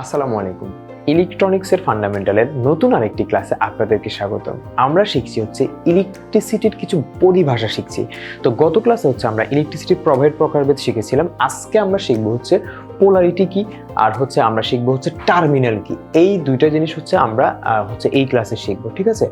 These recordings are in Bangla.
আসসালামু আলাইকুম। ইলেকট্রনিক্সের ফান্ডামেন্টালের নতুন আরেকটি ক্লাসে আপনাদেরকে স্বাগত আমরা শিখছি হচ্ছে ইলেকট্রিসিটির কিছু পরিভাষা শিখছি। তো গত ক্লাসে হচ্ছে আমরা ইলেকট্রিসিটির প্রভেদ প্রকারভেদ শিখেছিলাম। আজকে আমরা শিখব হচ্ছে পোলারিটি কি আর হচ্ছে আমরা শিখব হচ্ছে টার্মিনাল কি। এই দুইটা জিনিস হচ্ছে আমরা হচ্ছে এই ক্লাসে শিখব, ঠিক আছে?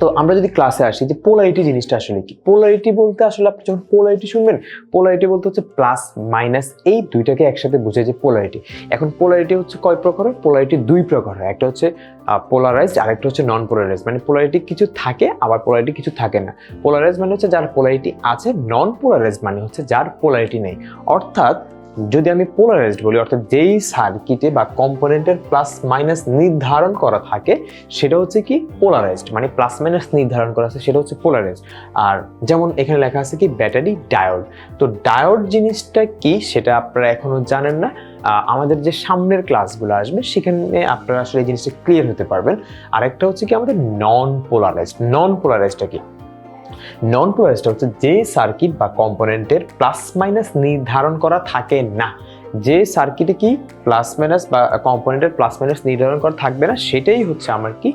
তো আমরা যদি ক্লাসে আসি যে পোলারিটি জিনিসটা আসলে কি? পোলারিটি বলতে আসলে আপনি যখন পোলারিটি শুনবেন পোলারিটি বলতে হচ্ছে প্লাস মাইনাস এই দুইটাকে একসাথে বুঝে যে পোলারিটি এখন পোলারিটি হচ্ছে কয় প্রকার পোলারিটি দুই প্রকার হয় একটা হচ্ছে পোলারাইজড আর একটা হচ্ছে নন পোলারাইজ মানে পোলারিটি কিছু থাকে, আবার পোলারিটি কিছু থাকে না। পোলারাইজ মানে হচ্ছে যার পোলারিটি আছে নন পোলারাইজ মানে হচ্ছে যার পোলারিটি নেই। অর্থাৎ যদি আমি পোলারাইজড বলি, অর্থাৎ যেই সার্কিটে বা কম্পোনেন্টের প্লাস মাইনাস নির্ধারণ করা থাকে, সেটা হচ্ছে কি পোলারাইজড মানে প্লাস মাইনাস নির্ধারণ করা আছে, সেটা হচ্ছে পোলারাইজড আর যেমন এখানে লেখা আছে কি ব্যাটারি ডায়োড তো ডায়োড জিনিসটা কি, সেটা আপনারা এখনও জানেন না। আমাদের যে সামনের ক্লাসগুলো আসবে, সেখানে আপনারা আসলে এই জিনিসটা ক্লিয়ার হতে পারবেন। আরেকটা হচ্ছে কি, আমাদের নন পোলারাইজড নন পোলারাইজডটা কি? নন পোলারাইজড হচ্ছে যে সার্কিট বা কম্পোনেন্টের প্লাস মাইনাস নির্ধারণ করা থাকে না। যে সার্কিটে কি প্লাস মাইনাস বা কম্পোনেন্টের প্লাস মাইনাস নির্ধারণ করা থাকবে না, সেটাই হচ্ছে আমার কি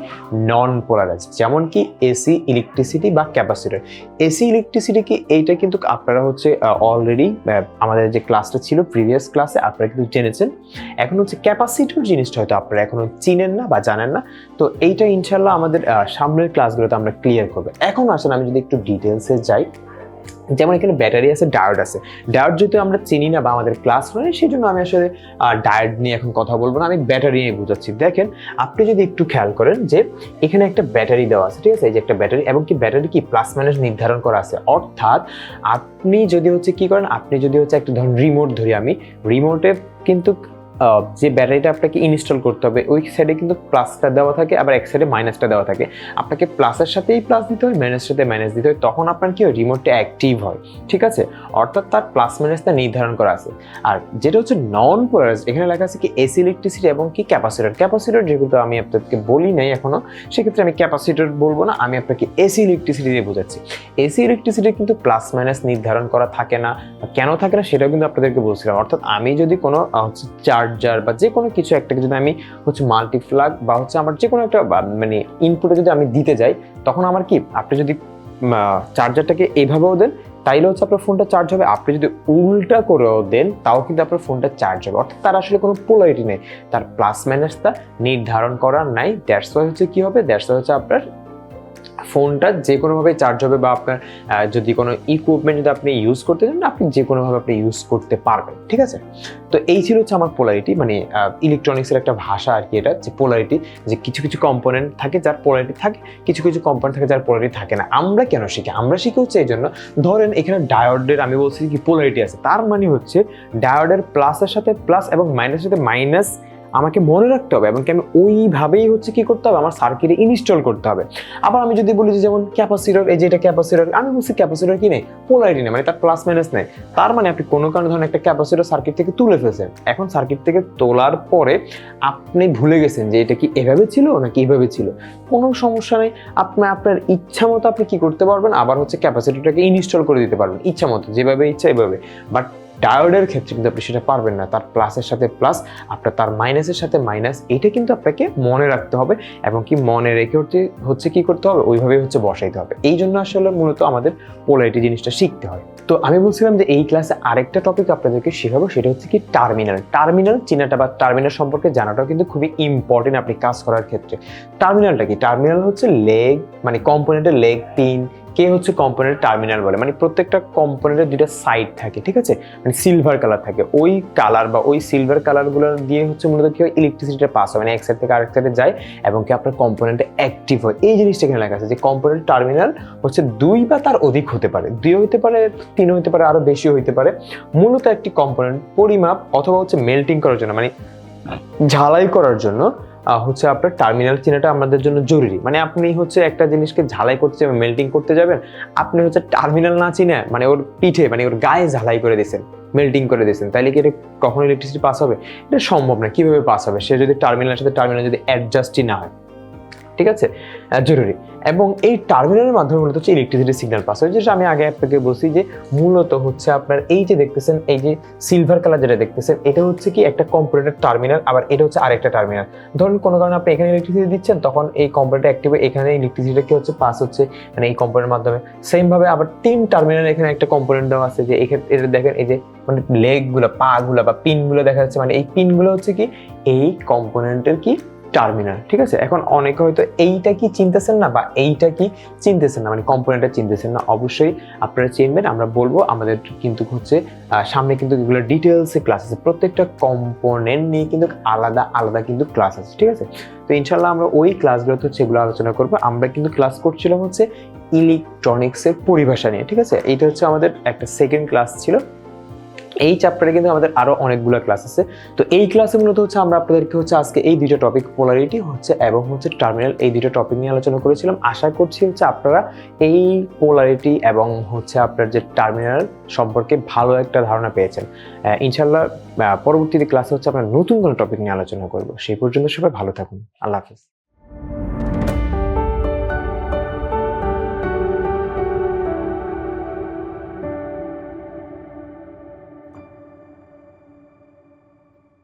নন পোলারাইজড যেমন কি এসি ইলেকট্রিসিটি বা ক্যাপাসিটর এসি ইলেকট্রিসিটি কি এইটা কিন্তু আপনারা হচ্ছে অলরেডি আমাদের যে ক্লাসটা ছিল প্রিভিয়াস ক্লাসে আপনারা কিন্তু জেনেছেন। এখন হচ্ছে ক্যাপাসিটর জিনিসটা হয়তো আপনারা এখনও চিনেন না বা জানেন না। তো এইটা ইনশাল্লাহ আমাদের সামনের ক্লাসগুলোতে আমরা ক্লিয়ার করব। এখন আসেন, আমি যদি একটু ডিটেলসে যাই। যেমন এখানে ব্যাটারি আছে, ডায়োড আছে। ডায়োড যেহেতু আমরা চিনি না বা আমাদের ক্লাস হয় সেই জন্য আমি আসলে ডায়োড নিয়ে এখন কথা বলব না। আমি ব্যাটারি নিয়ে বুঝাচ্ছি। দেখেন, আপনি যদি একটু খেয়াল করেন যে, এখানে একটা ব্যাটারি দেওয়া আছে, ঠিক আছে? এই যে একটা ব্যাটারি, এবং কি ব্যাটারি কি প্লাস মাইনাস নির্ধারণ করা আছে? অর্থাৎ, আপনি যদি হচ্ছে কি করেন, আপনি যদি হচ্ছে একটা ধরুন রিমোট ধরি আমি রিমোটে কিন্তু যে ব্যাটারিটা আপনাকে ইনস্টল করতে হবে, ওই সাইডে কিন্তু প্লাসটা দেওয়া থাকে, আবার এক সাইডে মাইনাসটা দেওয়া থাকে। আপনাকে প্লাসের সাথেই প্লাস দিতে হয় মাইনাসের সাথে মাইনাস দিতে হয়। তখন আপনার কি হয় রিমোটটা অ্যাক্টিভ হয়, ঠিক আছে? অর্থাৎ তার প্লাস মাইনাসটা নির্ধারণ করা আছে। আর যেটা হচ্ছে নন পোলারাইজ এখানে লেখা আছে কি এসি ইলেকট্রিসিটি এবং কি ক্যাপাসিটর ক্যাপাসিটর যেগুলো আমি আপনাদেরকে বলি নাই এখনও, সেক্ষেত্রে আমি ক্যাপাসিটর বলব না, আমি আপনাকে এসি ইলেকট্রিসিটি দিয়ে বোঝাচ্ছি। এসি ইলেকট্রিসিটি কিন্তু প্লাস মাইনাস নির্ধারণ করা থাকে না কেন থাকে না সেটাও কিন্তু আপনাদেরকে বলছিলাম। অর্থাৎ আমি যদি কোনো হচ্ছে চার্জার বা যে কোনো কিছু একটাকে যদি আমি হচ্ছে মাল্টিফ্লাগ বা হচ্ছে আমার যে কোনো একটা মানে ইনপুটে যদি আমি দিতে যাই, তখন আমার কি? আপনি যদি চার্জারটাকে এইভাবেও দেন, তাইলে হচ্ছে আপনার ফোনটা চার্জ হবে। আপনি যদি উল্টা করেও দেন, তাও কিন্তু আপনার ফোনটা চার্জ হবে। অর্থাৎ তার আসলে কোনো পোলারিটি নেই। তার প্লাস মাইনাসটা নির্ধারণ করা নাই। দ্যাটস হচ্ছে কী হবে? দ্যাটস হচ্ছে আপনার ফোনটা যে কোনোভাবে চার্জ হবে বা আপনার যদি কোনো ইকুইপমেন্ট যদি আপনি ইউজ করতে চান, আপনি যে কোনোভাবে আপনি ইউজ করতে পারবেন, ঠিক আছে? তো এই ছিল হচ্ছে আমার পোলারিটি মানে ইলেকট্রনিক্সের একটা ভাষা আর কি এটা, যে পোলারিটি যে কিছু কিছু কম্পোনেন্ট থাকে যার পোলারিটি থাকে, কিছু কিছু কম্পোনেন্ট থাকে যার পোলারিটি থাকে না। আমরা কেন শিখি? আমরা শিখি হচ্ছে এই জন্য, ধরেন এখানে ডায়োডের আমি বলছি কি পোলারিটি আছে, তার মানে হচ্ছে ডায়োডের প্লাসের সাথে প্লাস এবং মাইনাসের সাথে মাইনাস আমাকে মনে রাখতে হবে এবং কি আমি ওইভাবেই হচ্ছে কি করতে হবে? আমার সার্কিটে ইনস্টল করতে হবে। আবার আমি যদি বলি যে যেমন ক্যাপাসিটর এই যে এটা ক্যাপাসিটর আমি বলছি ক্যাপাসিটর কি নেই? পোলারিটি নেই মানে তার প্লাস মাইনাস নেই। তার মানে আপনি কোনো কারণে ধরেন একটা ক্যাপাসিটর সার্কিট থেকে তুলে ফেলছেন। এখন সার্কিট থেকে তোলার পরে আপনি ভুলে গেছেন যে এটা কি এভাবে ছিল নাকি এভাবে ছিল। কোনো সমস্যা নেই। আপনি, আপনার ইচ্ছা মতো আপনি কি করতে পারবেন? আবার হচ্ছে ক্যাপাসিটরটাকে ইনস্টল করে দিতে পারবেন। ইচ্ছা মতো, যেভাবে ইচ্ছা এভাবে। বাট ডায়োডের ক্ষেত্রে কিন্তু আপনি সেটা পারবেন না। তার প্লাসের সাথে প্লাস আপনার তার মাইনাসের সাথে মাইনাস এটা কিন্তু আপনাকে মনে রাখতে হবে এবং কি মনে রেখে হচ্ছে হচ্ছে কি করতে হবে? ওইভাবেই হচ্ছে বসাইতে হবে। এই জন্য আসলে মূলত আমাদের পোলারিটি জিনিসটা শিখতে হয়। তো আমি বলছিলাম যে এই ক্লাসে আরেকটা টপিক আপনাদেরকে শেখাবো, সেটা হচ্ছে কি টার্মিনাল টার্মিনাল চিনাটা বা টার্মিনাল সম্পর্কে জানাটাও কিন্তু খুবই ইম্পর্টেন্ট আপনি কাজ করার ক্ষেত্রে। টার্মিনালটা কি? টার্মিনাল হচ্ছে লেগ মানে কম্পোনেন্টের লেগ পিন কে হচ্ছে কম্পোনেন্ট টার্মিনাল বলে? মানে প্রত্যেকটা কম্পোনেন্টের দুইটা সাইড থাকে, ঠিক আছে? মানে সিলভার কালার থাকে। ওই কালার বা ওই সিলভার কালারগুলো দিয়ে হচ্ছে মূলত কি হয়? ইলেকট্রিসিটিটা পাস হয়। মানে এক সাইড থেকে আরেক সাইডে যায় এবং কি আপনার কম্পোনেন্টে অ্যাক্টিভ হয়। এই জিনিসটা এখানে লেখা আছে যে কম্পোনেন্ট টার্মিনাল হচ্ছে দুই বা তার অধিক হতে পারে। দুই হতে পারে তিন হতে পারে, আরও বেশি হতে পারে। মূলত একটি কম্পোনেন্ট পরিমাপ অথবা হচ্ছে মেল্টিং করার জন্য মানে ঝালাই করার জন্য হচ্ছে আপনার টার্মিনাল চেনাটা আমাদের জন্য জরুরি। মানে আপনি হচ্ছে একটা জিনিসকে ঝালাই করতে যাবেন মেল্টিং করতে যাবেন, আপনি হচ্ছে টার্মিনাল না চিনে মানে ওর পিঠে মানে ওর গায়ে ঝালাই করে দিয়েছেন মেল্টিং করে দিয়েছেন, তাহলে কি এটা কখন ইলেকট্রিসিটি পাস হবে? এটা সম্ভব না, কীভাবে পাস হবে? সে যদি টার্মিনালের সাথে টার্মিনাল যদি অ্যাডজাস্টই না হয়। ঠিক আছে? জরুরি। এবং এই টার্মিনালের মাধ্যমে মূলত হচ্ছে ইলেকট্রিসিটি সিগন্যাল পাস হয়। যেটা আমি আগে আপনাকে বলছি যে মূলত হচ্ছে আপনার এই যে দেখতেছেন, এই যে সিলভার কালার যেটা দেখতেছেন, এটা হচ্ছে কি একটা কম্পিউটার টার্মিনাল আবার এটা হচ্ছে আরেকটা টার্মিনাল ধরুন কোনো কারণে আপনি এখানে ইলেকট্রিসিটি দিচ্ছেন, তখন এই কম্পিউটার অ্যাক্টিভ এখানে ইলেকট্রিসিটি কি হচ্ছে? পাস হচ্ছে মানে এই কম্পিউটারের মাধ্যমে। সেম ভাবে আবার তিন টার্মিনাল এখানে একটা কম্পোনেন্ট দেওয়া আছে যে এখানে এটা দেখেন, এই যে মানে লেগগুলো, পা গুলো বা পিনগুলো দেখা যাচ্ছে। মানে এই পিনগুলো হচ্ছে কি? এই কম্পোনেন্টের কি টার্মিনাল ঠিক আছে? এখন অনেকে হয়তো এইটা কি চিনতেছেন না বা এইটা কি চিনতেছেন না মানে কম্পোনেন্টটা চিনতেছেন না, অবশ্যই আপনারা চিনবেন। আমরা বলব আমাদের কিন্তু হচ্ছে সামনে কিন্তু এগুলো ডিটেলসে ক্লাস আছে। প্রত্যেকটা কম্পোনেন্ট নিয়ে কিন্তু আলাদা আলাদা কিন্তু ক্লাস আছে, ঠিক আছে? তো ইনশাল্লাহ আমরা ওই ক্লাসগুলোতে হচ্ছে এগুলো আলোচনা করব। আমরা কিন্তু ক্লাস করছিলাম হচ্ছে ইলেকট্রনিক্সের পরিভাষা নিয়ে, ঠিক আছে? এইটা হচ্ছে আমাদের একটা সেকেন্ড ক্লাস ছিল। এই চ্যাপ্টারে কিন্তু আমাদের আরও অনেকগুলো ক্লাস আছে। তো এই ক্লাসে মূলত হচ্ছে আমরা আপনাদেরকে হচ্ছে আজকে এই দুটো টপিক পোলারিটি হচ্ছে এবং হচ্ছে টার্মিনাল এই দুটো টপিক নিয়ে আলোচনা করেছিলাম। আশা করছি হচ্ছে আপনারা এই পোলারিটি এবং হচ্ছে আপনার যে টার্মিনাল সম্পর্কে ভালো একটা ধারণা পেয়েছেন। ইনশাল্লাহ পরবর্তীতে ক্লাসে হচ্ছে আমরা নতুন কোনো টপিক নিয়ে আলোচনা করব। সেই পর্যন্ত সবাই ভালো থাকুন। আল্লাহ হাফিজ।